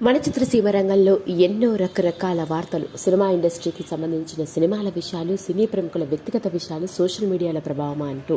మన చిత్రసీమ రంగంలో ఎన్నో రకరకాల వార్తలు. సినిమా ఇండస్ట్రీకి సంబంధించిన సినిమాల విషయాలు సినీ ప్రముఖుల వ్యక్తిగత విషయాలు సోషల్ మీడియాల ప్రభావమా అంటూ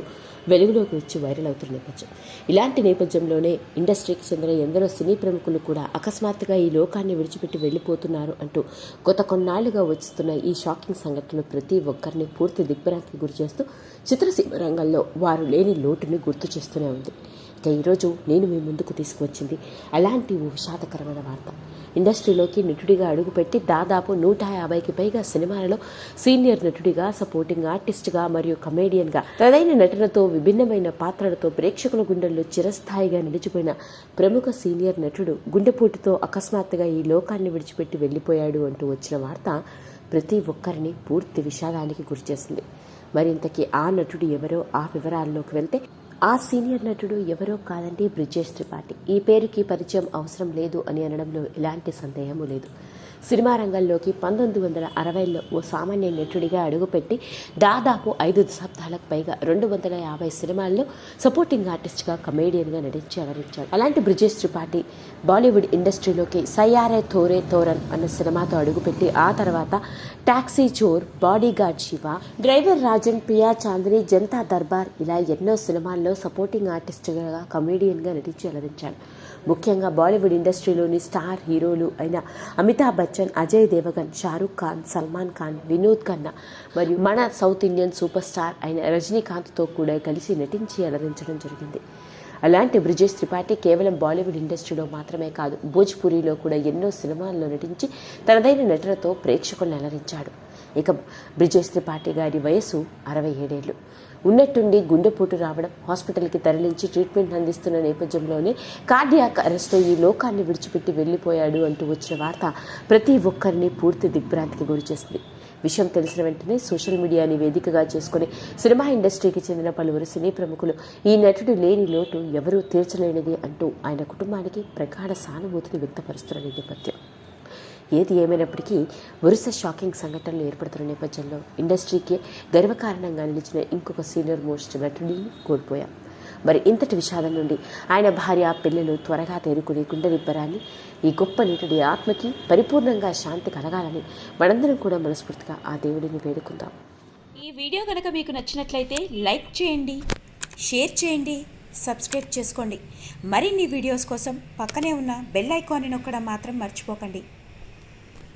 వెలుగులోకి వచ్చి వైరల్ అవుతున్న నేపథ్యం. ఇలాంటి నేపథ్యంలోనే ఇండస్ట్రీకి చెందిన ఎందరో సినీ ప్రముఖులు కూడా అకస్మాత్తుగా ఈ లోకాన్ని విడిచిపెట్టి వెళ్ళిపోతున్నారు అంటూ గత కొన్నాళ్ళుగా వచ్చిస్తున్న ఈ షాకింగ్ సంఘటనలు ప్రతి ఒక్కరిని పూర్తి దిగ్భ్రాంతికి గురిచేస్తూ చిత్రసీమ రంగంలో వారు లేని లోటుని గుర్తు చేస్తూనే ఉంది. ఇక ఈరోజు నేను మీ ముందుకు తీసుకువచ్చింది అలాంటి ఓ విషాదకరమైన వార్త. ఇండస్ట్రీలోకి నటుడిగా అడుగుపెట్టి దాదాపు నూట యాభైకి పైగా సినిమాలలో సీనియర్ నటుడిగా సపోర్టింగ్ ఆర్టిస్ట్గా మరియు కమేడియన్గా తనదైన నటనతో విభిన్నమైన పాత్రలతో ప్రేక్షకుల గుండెల్లో చిరస్థాయిగా నిలిచిపోయిన ప్రముఖ సీనియర్ నటుడు గుండెపోటుతో అకస్మాత్తుగా ఈ లోకాన్ని విడిచిపెట్టి వెళ్ళిపోయాడు అంటూ వచ్చిన వార్త ప్రతి ఒక్కరిని పూర్తి విషాదానికి గురిచేసింది. మరింతకీ ఆ నటుడు ఎవరో ఆ వివరాల్లోకి వెళ్తే ఆ సీనియర్ నటుడు ఎవరో కాదండి బ్రిజేష్ త్రిపాఠి. ఈ పేరుకి పరిచయం అవసరం లేదు అని అనడంలో ఎలాంటి సందేహము లేదు. సినిమా రంగంలోకి పంతొమ్మిది వందల అరవైలో ఓ సామాన్య నటుడిగా అడుగుపెట్టి దాదాపు ఐదు దశాబ్దాలకు పైగా రెండు వందల యాభై సినిమాల్లో సపోర్టింగ్ ఆర్టిస్ట్గా కమేడియన్గా నటించి అలరించాడు. అలాంటి బ్రిజేష్ త్రిపాఠి బాలీవుడ్ ఇండస్ట్రీలోకి సయ్యారే థోరే తోరన్ అన్న సినిమాతో అడుగుపెట్టి ఆ తర్వాత taxi Chor bodyguard Shiva driver Rajan Piya Chandni Janata Darbar ఇలా ఎన్నో సినిమాల్లో సపోర్టింగ్ ఆర్టిస్ట్గా కమేడియన్గా నటించి అలరించాడు. ముఖ్యంగా బాలీవుడ్ ఇండస్ట్రీలోని స్టార్ హీరోలు అయిన అమితాబ్ బచ్చన్ అజయ్ దేవగన్ షారూక్ ఖాన్ సల్మాన్ ఖాన్ వినోద్ ఖన్నా మరియు మన సౌత్ ఇండియన్ సూపర్ స్టార్ అయిన రజనీకాంత్తో కూడా కలిసి నటించి అలరించడం జరిగింది. అలాంటి బ్రిజేష్ త్రిపాఠి కేవలం బాలీవుడ్ ఇండస్ట్రీలో మాత్రమే కాదు భోజ్పురిలో కూడా ఎన్నో సినిమాల్లో నటించి తనదైన నటనతో ప్రేక్షకులను అలరించాడు. ఇక బ్రిజేష్ త్రిపాఠి గారి వయసు అరవై ఏడేళ్ళు. ఉన్నట్టుండి గుండెపోటు రావడం హాస్పిటల్కి తరలించి ట్రీట్మెంట్ అందిస్తున్న నేపథ్యంలోనే కార్డియాక్ అరెస్ట్ ఈ లోకాన్ని విడిచిపెట్టి వెళ్ళిపోయాడు అంటూ వచ్చిన వార్త ప్రతి ఒక్కరిని పూర్తి దిగ్భ్రాంతికి గురిచేసింది విషయం తెలిసిన వెంటనే సోషల్ మీడియాని వేదికగా చేసుకుని సినిమా ఇండస్ట్రీకి చెందిన పలువురు సినీ ప్రముఖులు ఈ నటుడు లేని లోటు ఎవరూ తీర్చలేనిది అంటూ ఆయన కుటుంబానికి ప్రగాఢ సానుభూతిని వ్యక్తపరుస్తున్న నేపథ్యం. ఏది ఏమైనప్పటికీ వరుస షాకింగ్ సంఘటనలు ఏర్పడుతున్న నేపథ్యంలో ఇండస్ట్రీకి గర్వకారణంగా నిలిచిన ఇంకొక సీనియర్ మోస్ట్ నటుడిని కోల్పోయాం. మరి ఇంతటి విషాదం నుండి ఆయన భార్య పిల్లలు త్వరగా తేరుకునే గుండెనిబ్బరాన్ని ఈ గొప్ప నటుడి ఆత్మకి పరిపూర్ణంగా శాంతి కలగాలని మనందరం కూడా మనస్ఫూర్తిగా ఆ దేవుడిని వేడుకుందాం. ఈ వీడియో కనుక మీకు నచ్చినట్లయితే లైక్ చేయండి షేర్ చేయండి సబ్స్క్రైబ్ చేసుకోండి. మరిన్ని వీడియోస్ కోసం పక్కనే ఉన్న బెల్ ఐకాన్ని నొక్కడం మాత్రం మర్చిపోకండి.